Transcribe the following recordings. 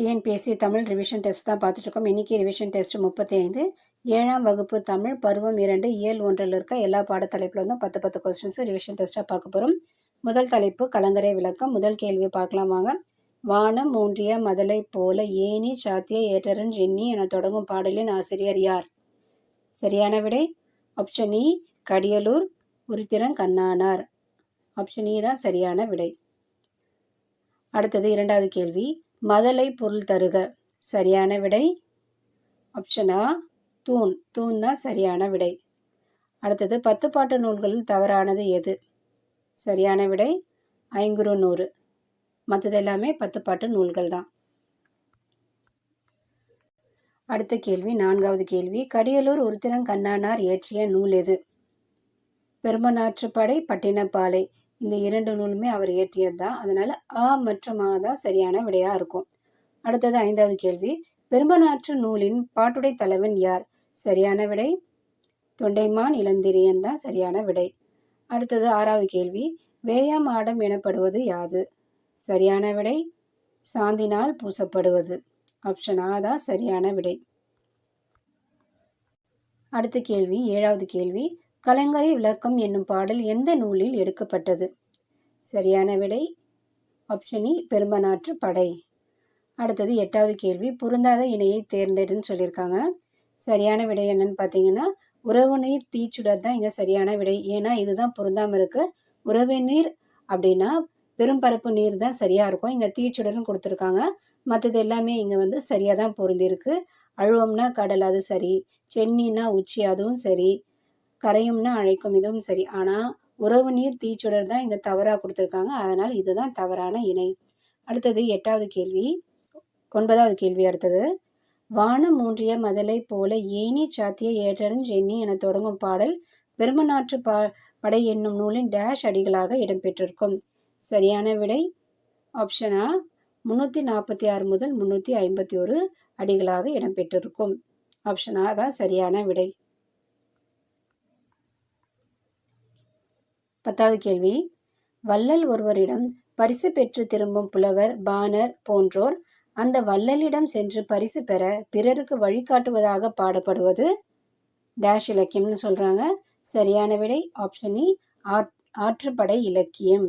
TNPSC Tamil revision test தான் பார்த்துட்ருக்கோம் இன்றைக்கி ரிவிஷன் டெஸ்ட் முப்பத்தி ஐந்து ஏழாம் வகுப்பு தமிழ் பருவம் இரண்டு இயல் ஒன்றில் இருக்க எல்லா பாடத்தலைப்பில் வந்து பத்து பத்து கொஸ்டின்ஸ் ரிவிஷன் டெஸ்ட்டாக பார்க்க போகிறோம் முதல் தலைப்பு கலங்கரை விளக்கம். முதல் கேள்வியை பார்க்கலாம் வாங்க. வானம் மூன்றிய மதலை போல ஏனி சாத்திய ஏற்றரன் ஜென்னி என தொடங்கும் பாடலின் ஆசிரியர் யார்? சரியான விடை. Option E e, Kadiyalur Uruthiran கண்ணானார். Option E e தான் சரியான விடை. அடுத்தது இரண்டாவது கேள்வி. மதலை பொருள் தருக. சரியான விடை? ஆப்ஷனா தூண். தூண் தான் சரியான விடை. அடுத்தது பத்து பாட்டு நூல்களில் தவறானது எது? சரியான விடை? ஐங்குறு நூறு. மற்றது எல்லாமே பத்து பாட்டு நூல்கள் தான். அடுத்த கேள்வி நான்காவது கேள்வி. கடியலூர் உருத்திரன் கண்ணானார் இயற்றிய நூல் எது? பெருமநாற்றுப்படை பட்டினப்பாலை. இந்த இரண்டு நூலுமே அவர் இயற்றியது? தான் அதனால அ மற்றும் ஆ தான் சரியான விடையா இருக்கும். அடுத்தது ஐந்தாவது கேள்வி. பெரும்பநாற்று நூலின் பாட்டுடை தலைவன் யார்? சரியான விடை? தொண்டைமான் இளந்திரியன் தான் சரியான விடை. அடுத்தது ஆறாவது கேள்வி. வேயாம் ஆடம் எனப்படுவது யாது? சரியான விடை? சாந்தினால் பூசப்படுவது. ஆப்ஷன் ஆ தான் சரியான விடை. அடுத்த கேள்வி ஏழாவது கேள்வி. கலங்கரை விளக்கம் என்னும் பாடல் எந்த நூலில் எடுக்கப்பட்டது? சரியான விடை ஆப்ஷன் இ e, பெரும்பநாற்று படை. அடுத்தது எட்டாவது கேள்வி பொருந்தாத இணையை தேர்ந்தெடுன்னு சொல்லியிருக்காங்க. சரியான விடை என்னன்னு பார்த்தீங்கன்னா உறவு நீர் தீச்சுடர் தான் இங்கே சரியான விடை. ஏன்னா இதுதான் பொருந்தாமல் இருக்கு. உறவு நீர் அப்படின்னா பெரும்பரப்பு நீர் தான் சரியாக இருக்கும். இங்கே தீச்சுடர்னு கொடுத்துருக்காங்க. மற்றது எல்லாமே இங்கே வந்து சரியாக தான் பொருந்திருக்கு அழுவம்னா கடல் அது சரி. சென்னின்னா உச்சி அதுவும் சரி. கரையும்னு அழைக்கும் இதுவும் சரி. ஆனால் உறவு நீர் தீச்சுடர் தான் இங்கே தவறாக கொடுத்துருக்காங்க. அதனால் இதுதான் தவறான இணை. அடுத்தது எட்டாவது கேள்வி. ஒன்பதாவது கேள்வி அடுத்தது. வானம் மூன்றிய மதலை போல ஏனி சாத்திய ஏற்றரன் ஜென்னி என தொடங்கும் பாடல் பெருமநாற்று பா படை என்னும் நூலின் டேஷ் அடிகளாக இடம்பெற்றிருக்கும். சரியான விடை? ஆப்ஷனா முன்னூற்றி நாற்பத்தி ஆறு முதல் முன்னூற்றி ஐம்பத்தி ஒரு அடிகளாக இடம்பெற்றிருக்கும். ஆப்ஷனா தான் சரியான விடை. பத்தாவது கேள்வி. வள்ளல் ஒருவரிடம் பரிசு பெற்று திரும்பும் புலவர் பாணர் போன்றோர் அந்த வள்ளலிடம் சென்று பரிசு பெற பிறருக்கு வழிகாட்டுவதாக பாடப்படுவது? டேஷ் இலக்கியம்னு சொல்றாங்க. சரியான விடை e, ஆப்ஷன் இ ஆற்றுப்படை இலக்கியம்.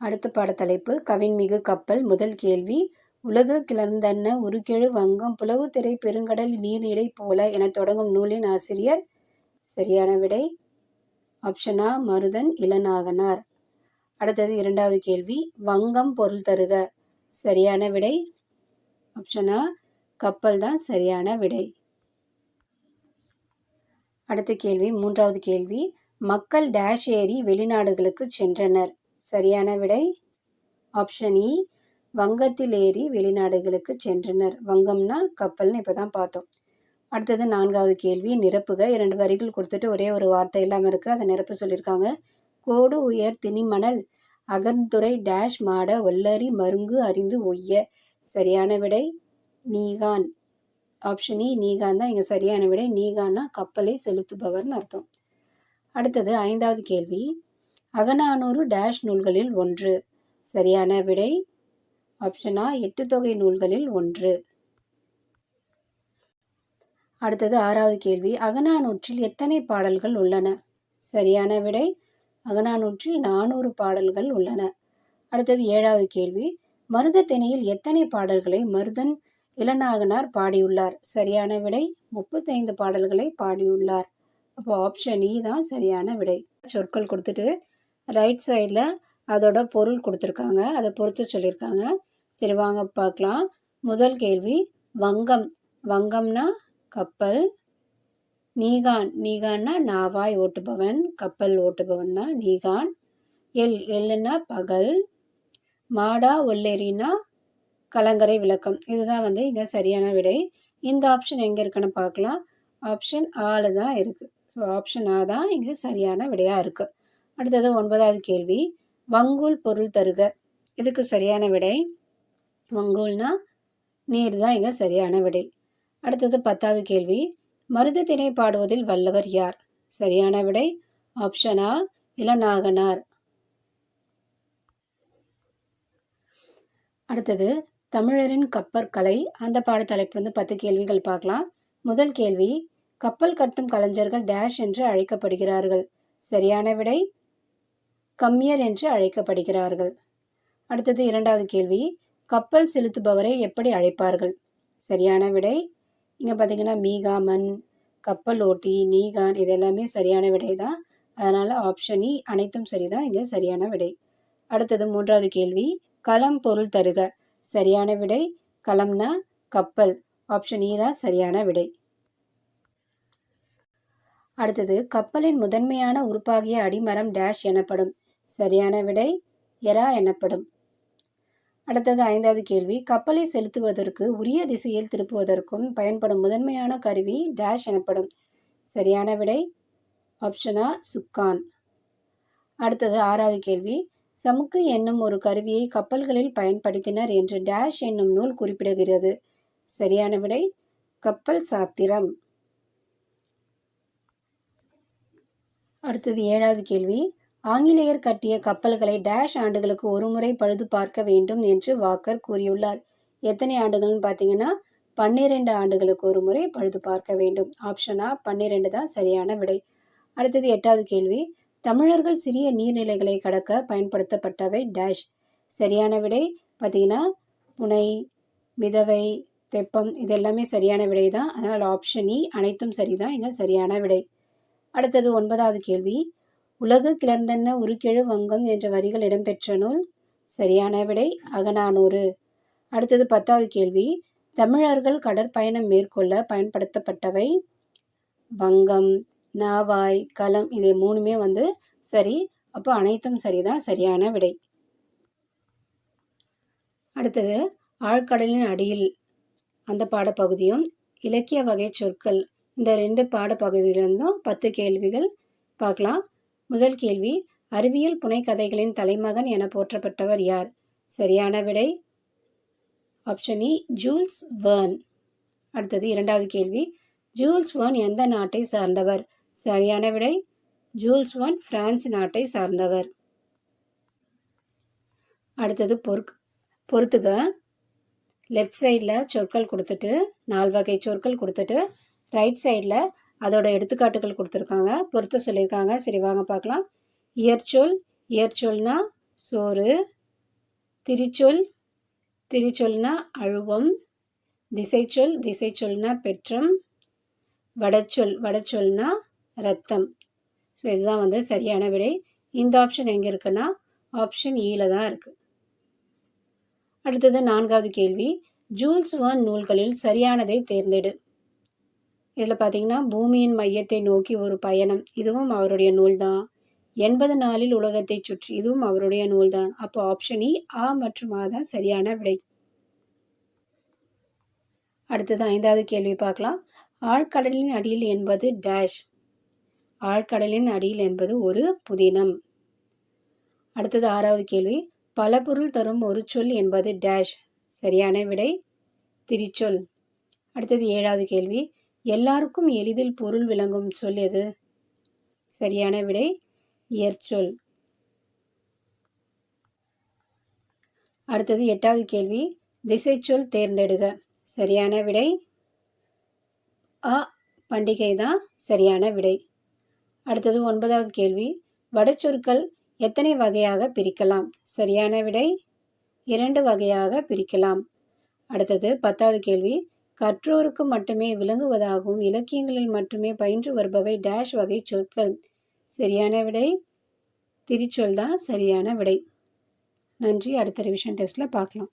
அடுத்த பாடத்தலைப்பு. கவின்மிகு கப்பல் முதல் கேள்வி. உலகு கிளர்ந்தன்ன உருக்கெழு வங்கம் புலவுத்திரை பெருங்கடல் நீர்நிலை போல என தொடங்கும் நூலின் ஆசிரியர் சரியான விடை? ஆப்ஷனா மருதன் இளநாகனார். அடுத்தது இரண்டாவது கேள்வி வங்கம் பொருள் தருக. சரியான விடை? ஆப்ஷனா கப்பல் தான் சரியான விடை. அடுத்த கேள்வி மூன்றாவது கேள்வி மக்கள் டேஷ் ஏறி வெளிநாடுகளுக்கு சென்றனர். சரியான விடை? ஆப்ஷன் இ e, வங்கத்தில் ஏறி வெளிநாடுகளுக்கு சென்றனர். வங்கம்னா கப்பல்னு இப்போ தான் பார்த்தோம். அடுத்தது நான்காவது கேள்வி நிரப்புக. இரண்டு வரிகள் கொடுத்துட்டு ஒரே ஒரு வார்த்தை இல்லாமல் இருக்குது அதை நிரப்ப சொல்லியிருக்காங்க. கோடு உயர் திணிமணல் அகந்துறை டேஷ் மாட ஒல்லரி மருங்கு அறிந்து ஒய்ய. சரியான விடை நீகான். ஆப்ஷன் இ e, நீகான் தான். இங்கே சரியான விடை நீகான்னா கப்பலை செலுத்துபவர்னு அர்த்தம். அடுத்தது ஐந்தாவது கேள்வி. அகநானூறு டேஷ் நூல்களில் ஒன்று. சரியான விடை ஆப்ஷனா எட்டு தொகை நூல்களில் ஒன்று. அடுத்தது ஆறாவது கேள்வி. அகநானூற்றில் எத்தனை பாடல்கள் உள்ளன? சரியான விடை அகநானூற்றில் நானூறு பாடல்கள் உள்ளன. அடுத்தது ஏழாவது கேள்வி. மருத திணையில் எத்தனை பாடல்களை மருதன் இளநாகனார் பாடியுள்ளார்? சரியான விடை முப்பத்தைந்து பாடல்களை பாடியுள்ளார். அப்போ ஆப்ஷன் இ e தான் சரியான விடை. சொற்கள் கொடுத்துட்டு ரைட் சைடில் அதோட பொருள் கொடுத்துருக்காங்க. அதை பொறுத்து சொல்லியிருக்காங்க. சரி வாங்க பார்க்கலாம். முதல் கேள்வி வங்கம். வங்கம்னா கப்பல். நீகான் நீகான்னா நாவாய் ஓட்டுபவன் கப்பல் ஓட்டுபவன் தான் நீகான். எல் எல்லுன்னா பகல். மாடா ஒல்லெரினா கலங்கரை விளக்கம். இதுதான் வந்து இங்கே சரியான விடை. இந்த ஆப்ஷன் எங்கே இருக்குன்னு பார்க்கலாம். ஆப்ஷன் ஆளு தான் இருக்குது ஸோ ஆப்ஷன் ஆ தான் இங்கே சரியான விடையாக இருக்குது அடுத்தது ஒன்பதாவது கேள்வி. வங்கூல் பொருள் தருக. இதுக்கு சரியான விடை. வங்கூல்னா நீர் தான் இங்கே சரியான விடை. அடுத்தது பத்தாவது கேள்வி. மருதத்தினை பாடுவதில் வல்லவர் யார்? சரியான விடை ஆப்ஷனா இளநாகனார். அடுத்தது தமிழரின் கப்பற்கலை அந்த பாடத்தலைப்பிலிருந்து பத்து கேள்விகள் பார்க்கலாம். முதல் கேள்வி கப்பல் கட்டும் கலைஞர்கள் டேஷ் என்று அழைக்கப்படுகிறார்கள். சரியான விடை கம்மியர் என்று அழைக்கப்படுகிறார்கள். அடுத்தது இரண்டாவது கேள்வி கப்பல் செலுத்துபவரை எப்படி அழைப்பார்கள்? சரியான விடை இங்கே பார்த்தீங்கன்னா மீகா மண் கப்பல் ஓட்டி நீகான் இது எல்லாமே சரியான விடை தான். அதனால் ஆப்ஷன் இ e அனைத்தும் சரிதான் இங்கே சரியான விடை. அடுத்தது மூன்றாவது கேள்வி களம் பொருள் தருக. சரியான விடை களம்னா கப்பல். ஆப்ஷன் இ e தான் சரியான விடை. அடுத்தது கப்பலின் முதன்மையான உறுப்பாகிய அடிமரம் டேஷ் எனப்படும். சரியான விடை எரா எனப்படும். அடுத்தது ஐந்தாவது கேள்வி. கப்பலை செலுத்துவதற்கு உரிய திசையில் திருப்புவதற்கும் பயன்படும் முதன்மையான கருவி டேஷ் எனப்படும். சரியான விடை? ஆப்ஷனா சுக்கான். அடுத்தது ஆறாவது கேள்வி. சமுக்கு என்னும் ஒரு கருவியை கப்பல்களில் பயன்படுத்தினர் என்று டேஷ் என்னும் நூல் குறிப்பிடுகிறது. சரியான விடை? கப்பல் சாத்திரம். அடுத்தது ஏழாவது கேள்வி. ஆங்கிலேயர் கட்டிய கப்பல்களை டேஷ் ஆண்டுகளுக்கு ஒருமுறை பழுது பார்க்க வேண்டும் என்று வாக்கர் கூறியுள்ளார். எத்தனை ஆண்டுகள்னு பார்த்தீங்கன்னா பன்னிரெண்டு ஆண்டுகளுக்கு ஒரு முறை பழுது பார்க்க வேண்டும். ஆப்ஷனா பன்னிரெண்டு தான் சரியான விடை. அடுத்தது எட்டாவது கேள்வி. தமிழர்கள் சிறிய நீர்நிலைகளை கடக்க பயன்படுத்தப்பட்டவை டேஷ். சரியான விடை பார்த்தீங்கன்னா புனை மிதவை தெப்பம் இது எல்லாமே சரியான விடை தான். அதனால் ஆப்ஷன் இ e, அனைத்தும் சரிதான். இங்கே சரியான விடை. அடுத்தது ஒன்பதாவது கேள்வி. உலகு கிளர்ந்தென்ன உருக்கெழு வங்கம் என்ற வரிகள் இடம்பெற்ற நூல் சரியான விடை அகநானூறு. அடுத்தது பத்தாவது கேள்வி. தமிழர்கள் கடற்பயணம் மேற்கொள்ள பயன்படுத்தப்பட்டவை வங்கம் நாவாய் களம் இது மூணுமே வந்து சரி. அப்போ அனைத்தும் சரிதான் சரியான விடை. அடுத்தது ஆழ்கடலின் அடியில் அந்த பாடப்பகுதியும் இலக்கிய வகை சொற்கள். இந்த ரெண்டு பாடப்பகுதியிலிருந்தும் பத்து கேள்விகள் பார்க்கலாம். முதல் கேள்வி அறிவியல் புனைக்கதைகளின் தலைமகன் என போற்றப்பட்டவர் யார்? சரியான விடை option E e, Jules Verne. அடுத்தது இரண்டாவது கேள்வி ஜூல்ஸ் வேர்ன் எந்த நாட்டை சார்ந்தவர்? சரியான விடை ஜூல்ஸ் வேர்ன் பிரான்ஸ் நாட்டை சார்ந்தவர். அடுத்தது பொறுக் பொறுத்துக. லெஃப்ட் சைடில் சொற்கள் கொடுத்துட்டு நால் வகை சொற்கள் கொடுத்துட்டு ரைட் சைடில் அதோட எடுத்துக்காட்டுகள் கொடுத்துருக்காங்க. பொறுத்த சொல்லியிருக்காங்க. சரி வாங்க பார்க்கலாம். இயற்சொல் இயற்சொல்னா சோறு திரிச்சொல் திரிச்சொல்னா அழுவம் திசைச்சொல் திசைச்சொல்னா பெற்றம் வடச்சொல் வடச்சொல்னா ரத்தம் ஸோ இதுதான் வந்து சரியான விடை. இந்த ஆப்ஷன் எங்கே இருக்குன்னா ஆப்ஷன் ஈல e தான் இருக்குது அடுத்தது நான்காவது கேள்வி. ஜூல்ஸ் வான் நூல்களில் சரியானதை தேர்ந்தெடு. இதில் பார்த்தீங்கன்னா பூமியின் மையத்தை நோக்கி ஒரு பயணம். இதுவும் அவருடைய நூல் தான் எண்பது நாளில் உலகத்தை சுற்றி இதுவும் அவருடைய நூல் தான் அப்போ ஆப்ஷன் இ e, ஆ மற்றும் ஆ தான் சரியான விடை. அடுத்தது ஐந்தாவது கேள்வி பார்க்கலாம். ஆழ்கடலின் அடியில் என்பது டேஷ் ஆழ்கடலின் அடியில் என்பது ஒரு புதினம். அடுத்தது ஆறாவது கேள்வி. பல பொருள் தரும் ஒரு சொல் என்பது டேஷ் சரியான விடை. திரிச்சொல். அடுத்தது ஏழாவது கேள்வி. எல்லாருக்கும் எளிதில் பொருள் விளங்கும் சொல் எது? சரியான விடை இயற்சொல் அடுத்தது எட்டாவது கேள்வி. திசைச்சொல் தேர்ந்தெடுக. சரியான விடை அ பண்டிகை தான் சரியான விடை. அடுத்தது ஒன்பதாவது கேள்வி. வடச்சொற்கள் எத்தனை வகையாக பிரிக்கலாம்? சரியான விடை இரண்டு வகையாக பிரிக்கலாம். அடுத்தது பத்தாவது கேள்வி. கற்றோருக்கு மட்டுமே விளங்குவதாகவும் இலக்கியங்களில் மட்டுமே பயின்று வருபவை டேஷ் வகை சொற்கள். சரியான விடை? திரிச்சொல் தான் சரியான விடை. நன்றி. அடுத்த ரிவிஷன் டெஸ்ட்டில் பார்க்கலாம்.